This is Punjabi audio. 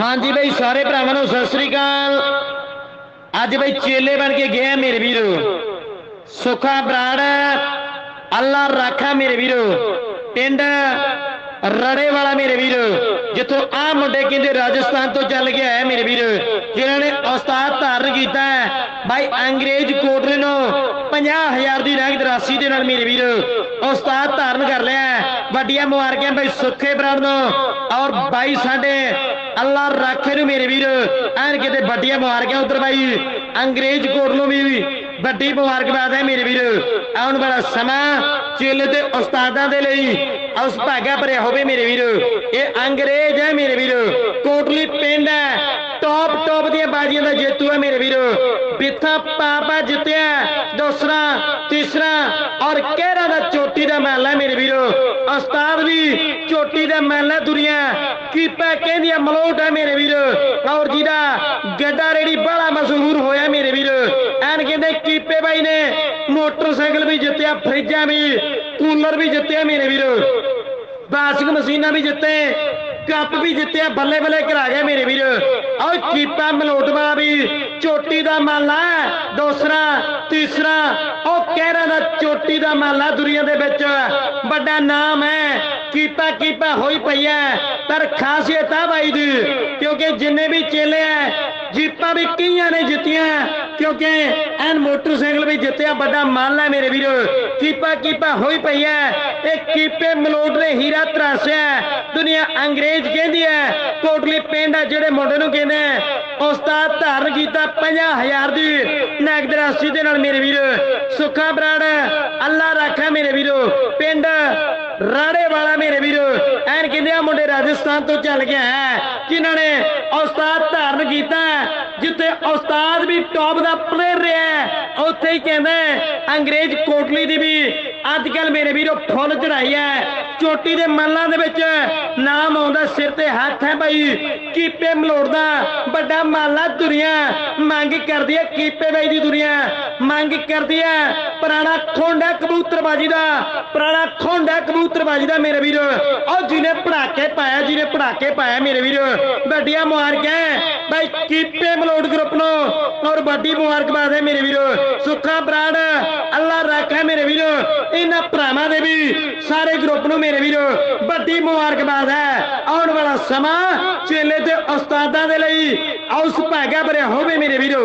ਹਾਂਜੀ ਬਈ, ਸਾਰੇ ਭਰਾਵਾਂ ਨੂੰ ਸਤਿ ਸ੍ਰੀ ਅਕਾਲ। ਅੱਜ ਬਈ ਚੇਲੇ ਬਣ ਕੇ ਗਏ ਮੇਰੇ ਵੀਰੋ। ਸੁਖਾ ਬਰਾੜ, ਅੱਲਾ ਰਾਖਾ ਮੇਰੇ ਵੀਰੋ। ਪਿੰਡ ਰੜੇ ਵਾਲਾ ਮੇਰੇ ਵੀਰ। ਜਿੱਥੋਂ ਆ ਮੁੰਡੇ ਕਹਿੰਦੇ ਰਾਜਸਥਾਨ ਤੋਂ ਚੱਲ ਕੇ ਆਇਆ ਮੇਰੇ ਵੀਰ। ਜਿਨ੍ਹਾਂ ਨੇ ਉਸਤਾਦ ਧਾਰਨ ਕੀਤਾ ਬਾਈ, ਅੰਗਰੇਜ਼ ਕੋਟਲੇ ਨੂੰ 50000 ਦੀ ਨਗਦ ਰਾਸ਼ੀ ਦੇ ਨਾਲ ਮੇਰੇ ਵੀਰ, ਉਸਤਾਦ ਧਾਰਨ ਕਰ ਲਿਆ। ਵੱਡੀਆਂ ਮੁਬਾਰਕਾਂ ਬਾਈ ਸੁੱਖੇ ਬਰਾੜ ਨੂੰ ਔਰ ਬਾਈ ਸਾਡੇ, ਅੱਲਾ ਰਾਖੇ ਨੂੰ ਮੇਰੇ ਵੀਰ, ਐਨ ਕਿਤੇ ਵੱਡੀਆਂ ਮੁਬਾਰਕਾਂ ਉਧਰ ਬਾਈ, ਅੰਗਰੇਜ਼ ਕੋਟ ਨੂੰ ਵੀ ਵੱਡੀ ਮੁਬਾਰਕਬਾਦ ਹੈ ਮੇਰੇ ਵੀਰ। ਆਉਣ ਵਾਲਾ ਸਮਾਂ ਚਿੱਲ ਤੇ ਉਸਤਾਦਾਂ ਦੇ ਲਈ ਉਸ ਭਾਗਾ ਭਰਿਆ ਹੋਵੇ ਮੇਰੇ ਵੀਰ। ਇਹ ਅੰਗਰੇਜ਼ ਹੈ ਮੇਰੇ ਵੀਰ। ਕੋਟਲੀ ਪਿੰਡ ਹੈ ਟੌਪ ਟੌਪ ਦੀਆਂ ਬਾਜ਼ੀਆਂ ਦਾ ਜੇਤੂ ਹੈ ਮੇਰੇ ਵੀਰ। ਬਿੱਥਾ ਪਾਪਾ ਜਿੱਤਿਆ, ਦੂਸਰਾ, ਤੀਸਰਾ ਔਰ ਕਹਿਰਾ ਦਾ ਚੋਟੀ ਦਾ ਮਹਿਲ ਹੈ ਮੇਰੇ ਵੀਰ? ਉਸਤਾਦ ਵੀ ਚੋਟੀ ਦਾ ਮਹਿਲ ਹੈ ਦੁਨੀਆ। ਕੀਪਾ ਕਹਿੰਦੀ ਮਲੋਟ ਹੈ ਮੇਰੇ ਵੀਰ। ਔਰ ਜਿਹਦਾ ਗੱਡਾ ਰੇੜੀ ਬੜਾ ਮਸ਼ਹੂਰ ਹੋਇਆ ਮੇਰੇ ਵੀਰ। ਐਨ ਕਹਿੰਦੇ ਕੀਪੇ ਬਾਈ ਨੇ ਮੋਟਰਸਾਈਕਲ ਵੀ ਜਿੱਤਿਆ, ਫਰਿੱਜਾਂ ਵੀ, ਕੂਲਰ ਵੀ ਜਿੱਤਿਆ ਮੇਰੇ ਵੀਰ। ਵਾਸ਼ਿੰਗ ਮਸ਼ੀਨਾਂ ਵੀ ਜਿੱਤੇ ਕੱਪ ਵੀ ਜਿੱਤਿਆ, ਬੱਲੇ ਬੱਲੇ ਕਰਾ ਗਿਆ ਮੇਰੇ ਵੀਰ। ਓਏ ਕੀਪਾ ਮਲੋਟਵਾ ਵੀ, ਚੋਟੀ ਦਾ ਮਾਲਾ, ਦੂਸਰਾ, ਤੀਸਰਾ, ਉਹ ਕਹਿਰਾਂ ਦਾ ਚੋਟੀ ਦਾ ਮਾਲਾ ਦੁਨੀਆ ਦੇ ਵਿੱਚ। ਵੱਡਾ ਨਾਮ ਹੈ ਕੀਪਾ ਕੀਪਾ ਹੋਈ ਪਈ ਹੈ, ਪਰ ਖਾਸੀਅਤ ਆ ਬਾਈ ਦੀ, ਕਿਉਂਕਿ ਜਿੰਨੇ ਵੀ ਚੇਲੇ ਐ ਜੀਪਾਂ ਵੀ ਕਈਆਂ ਨੇ ਜਿੱਤੀਆਂ, ਕਿਉਂਕਿ ਐਨ ਮੋਟਰਸਾਈਕਲ ਵੀ ਜਿੱਤਿਆ, ਵੱਡਾ ਮਾਲ ਹੈ ਮੇਰੇ ਵੀਰੋ। ਕੀਪਾ ਕੀਪਾ ਹੋਈ ਪਈ ਹੈ ਇਹ ਕੀਪੇ ਮਲੋਟ ਨੇ ਹੀਰਾ ਤਰਾਸਿਆ, ਦੁਨੀਆ ਅੰਗਰੇਜ਼ ਕਹਿੰਦੀ ਹੈ ਕੋਟਲੀ ਪਿੰਡ ਹੈ ਜਿਹੜੇ ਮੁੰਡੇ ਨੂੰ ਕਹਿੰਦੇ ਆ ਉਸਤਾਦ ਧਾਰਨ ਕੀਤਾ 50000 ਦੀ, ਨਗਦ ਰਾਸ਼ੀ ਦੇ ਨਾਲ ਮੇਰੇ ਵੀਰ। ਸੁੱਖਾ ਬਰਾੜ, ਅੱਲਾ ਰਾਖਾ ਮੇਰੇ ਵੀਰੋ। ਪਿੰਡ ਰਾੜੇ ਵਾਲਾ ਮੇਰੇ ਵੀਰੋ। ਰਾਜਸਥਾਨ ਤੋਂ ਚੱਲ ਗਿਆ ਹੈ ਜਿਨ੍ਹਾਂ ਨੇ ਉਸਤਾਦ ਧਾਰਨ ਕੀਤਾ ਜਿੱਥੇ ਉਸਤਾਦ ਵੀ ਟੌਪ ਦਾ ਪਲੇਅਰ ਰਿਹਾ ਹੈ, ਉੱਥੇ ਹੀ ਕਹਿੰਦੇ ਅੰਗਰੇਜ਼ ਕੋਟਲੀ ਦੀ ਵੀ ਅੱਜ ਕੱਲ ਮੇਰੇ ਵੀਰੋ ਫੁੱਲ ਚੜਾਈ ਹੈ ਚੋਟੀ ਦੇ ਮੱਲਾਂ ਦੇ ਵਿੱਚ ਨਾਮ ਆਉਂਦਾ ਸਿਰ ਤੇ ਹੱਥ ਹੈ ਬਾਈ ਕੀਪੇ ਮਲੋੜਦਾ ਵੱਡਾ ਮਾਲਾ ਦੁਨੀਆ ਮੰਗ ਕਰਦੀ ਹੈ ਕੀਪੇ ਬਾਈ ਦੀ ਦੁਨੀਆ ਮੰਗ ਕਰਦੀ ਹੈ ਪੁਰਾਣਾ ਖੋਂਡਾ ਕਬੂਤਰਬਾਜੀ ਦਾ ਪੁਰਾਣਾ ਖੋਂਡਾ ਕਬੂਤਰਬਾਜੀ ਦਾ ਮੇਰੇ ਵੀਰੋ ਉਹ ਜਿਹਨੇ ਪੜਾਕੇ ਪਾਇਆ, ਜਿਹਨੇ ਪੜਾਕੇ ਪਾਇਆ ਮੇਰੇ ਵੀਰੋ। ਵੱਡੀਆਂ ਮੁਬਾਰਕਾਂ। ਬਾਈ ਕੀਪੇ ਮਲੋੜ ਗਰੁੱਪ ਨੂੰ ਔਰ ਵੱਡੀ ਮੁਬਾਰਕਬਾਦ ਹੈ ਮੇਰੇ ਵੀਰੋ। ਸੁੱਖਾ ਬਰਾੜ ਅੱਲਾ ਰੱਖੇ ਮੇਰੇ ਵੀਰੋ। ਇਹਨਾਂ ਭਰਾਵਾਂ ਦੇ ਵੀ ਸਾਰੇ ਗਰੁੱਪ ਨੂੰ ਮੇਰੇ ਵੀਰੋ। ਵੱਡੀ ਮੁਬਾਰਕਬਾਦ ਹੈ। ਆਉਣ ਵਾਲਾ ਸਮਾਂ ਚੇਲੇ ਤੇ ਉਸਤਾਦਾਂ ਦੇ ਲਈ ਉਸ ਭਾਗਾ ਭਰਿਆ ਹੋਵੇ ਮੇਰੇ ਵੀਰੋ।